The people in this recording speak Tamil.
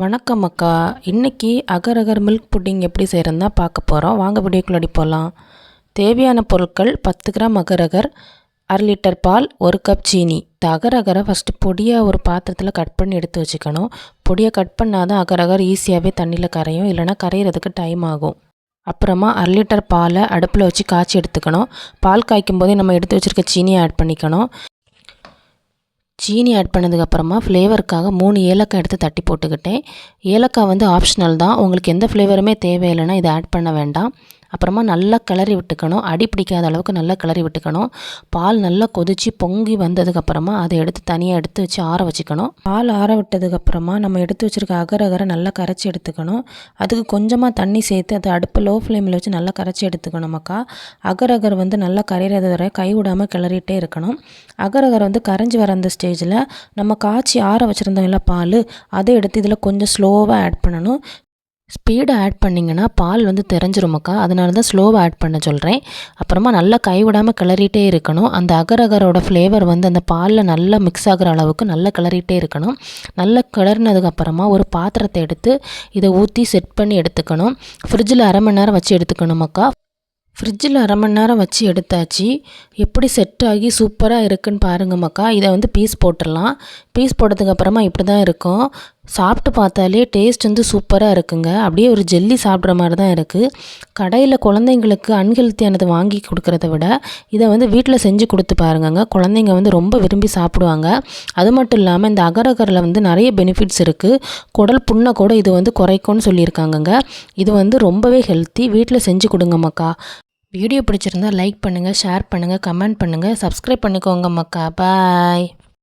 வணக்கம் அக்கா. இன்றைக்கி அகர் அகர் மில்க் புட்டிங் எப்படி செய்கிறதுன்னு பார்க்க போகிறோம் வாங்க வீடியோக்குள்ளடி போகலாம் தேவையான பொருட்கள் பத்து கிராம் அகர் அகர் அரை லிட்டர் பால் ஒரு கப் சீனி. இந்த அகர் அகரை ஃபஸ்ட்டு பொடியாக ஒரு பாத்திரத்தில் கட் பண்ணி எடுத்து வச்சுக்கணும். பொடியை கட் பண்ணால் தான் அகர் அகர் ஈஸியாகவே தண்ணியில் கரையும். இல்லைனா கரையிறதுக்கு டைம் ஆகும். அப்புறமா அரை லிட்டர் பாலை அடுப்பில் வச்சு காய்ச்சி எடுத்துக்கணும். பால் காய்க்கும் போதே நம்ம எடுத்து வச்சுருக்க சீனியை ஆட் பண்ணிக்கணும். சீனி ஆட் பண்ணதுக்கப்புறமா ஃப்ளேவருக்காக மூணு ஏலக்காய் எடுத்து தட்டி போட்டுக்கிட்டேன். ஏலக்காய் வந்து ஆப்ஷனல் தான். உங்களுக்கு எந்த ஃப்ளேவருமே தேவையில்லைன்னா இதை ஆட் பண்ண வேண்டாம். அப்புறமா நல்லா கிளறி விட்டுக்கணும். அடி பிடிக்காத அளவுக்கு நல்லா கிளறி விட்டுக்கணும். பால் நல்லா கொதித்து பொங்கி வந்ததுக்கப்புறமா அதை எடுத்து தனியாக எடுத்து வச்சு ஆற வச்சுக்கணும். பால் ஆற விட்டதுக்கப்புறமா நம்ம எடுத்து வச்சுருக்க அகர அகரை நல்லா கரைச்சி எடுத்துக்கணும். அதுக்கு கொஞ்சமாக தண்ணி சேர்த்து அதை அடுப்பு லோ ஃப்ளேமில் வச்சு நல்லா கரைச்சி எடுத்துக்கணுமாக்கா அகர் அகர் வந்து நல்லா கரையிறது வரை கை விடாமல் கிளறிட்டே இருக்கணும். அகர் அகர் வந்து கரைஞ்சி வர அந்த ஸ்டேஜில் நம்ம காய்ச்சி ஆற வச்சுருந்தோம் இல்லை பால் அதை எடுத்து இதில் கொஞ்சம் ஸ்லோவாக ஆட் பண்ணணும். ஸ்பீடை ஆட் பண்ணிங்கன்னா பால் வந்து தெரிஞ்சிருமக்கா? அதனால தான் ஸ்லோவாக ஆட் பண்ண சொல்கிறேன் அப்புறமா நல்லா கைவிடாமல் கிளறிட்டே இருக்கணும். அந்த அகர் அகரோட ஃப்ளேவர் வந்து அந்த பாலில் நல்லா மிக்ஸ் ஆகிற அளவுக்கு நல்லா கிளறிட்டே இருக்கணும். நல்லா கிளறினதுக்கப்புறமா ஒரு பாத்திரத்தை எடுத்து இதை ஊற்றி செட் பண்ணி எடுத்துக்கணும். ஃப்ரிட்ஜில் அரை மணி நேரம் வச்சு எடுத்துக்கணுமக்கா? ஃப்ரிட்ஜில் அரை மணி நேரம் வச்சு எடுத்தாச்சு. எப்படி செட் ஆகி சூப்பராக இருக்குன்னு பாருங்க மக்கா இதை வந்து பீஸ் போட்டுடலாம். பீஸ் போட்டதுக்கப்புறமா இப்படி தான் இருக்கும். சாப்பிட்டு பார்த்தாலே டேஸ்ட் வந்து சூப்பராக இருக்குங்க. அப்படியே ஒரு ஜெல்லி சாப்பிட்ற மாதிரி தான் இருக்குது கடையில் குழந்தைங்களுக்கு அன்ஹெல்த்தியானது வாங்கி கொடுக்குறத விட இதை வந்து வீட்டில் செஞ்சு கொடுத்து பாருங்கங்க. குழந்தைங்க வந்து ரொம்ப விரும்பி சாப்பிடுவாங்க. அது மட்டும் இல்லாமல் இந்த அகரகரில் வந்து நிறைய பெனிஃபிட்ஸ் இருக்குது குடல் புண்ணை கூட இது வந்து குறைக்கும்னு சொல்லியிருக்காங்கங்க. இது வந்து ரொம்பவே ஹெல்த்தி வீட்டில் செஞ்சு கொடுங்க மக்கா. வீடியோ பிடிச்சிருந்தா லைக் பண்ணுங்கள் ஷேர் பண்ணுங்கள் கமெண்ட் பண்ணுங்கள் சப்ஸ்கிரைப் பண்ணிக்கோங்க மக்கா. பாய்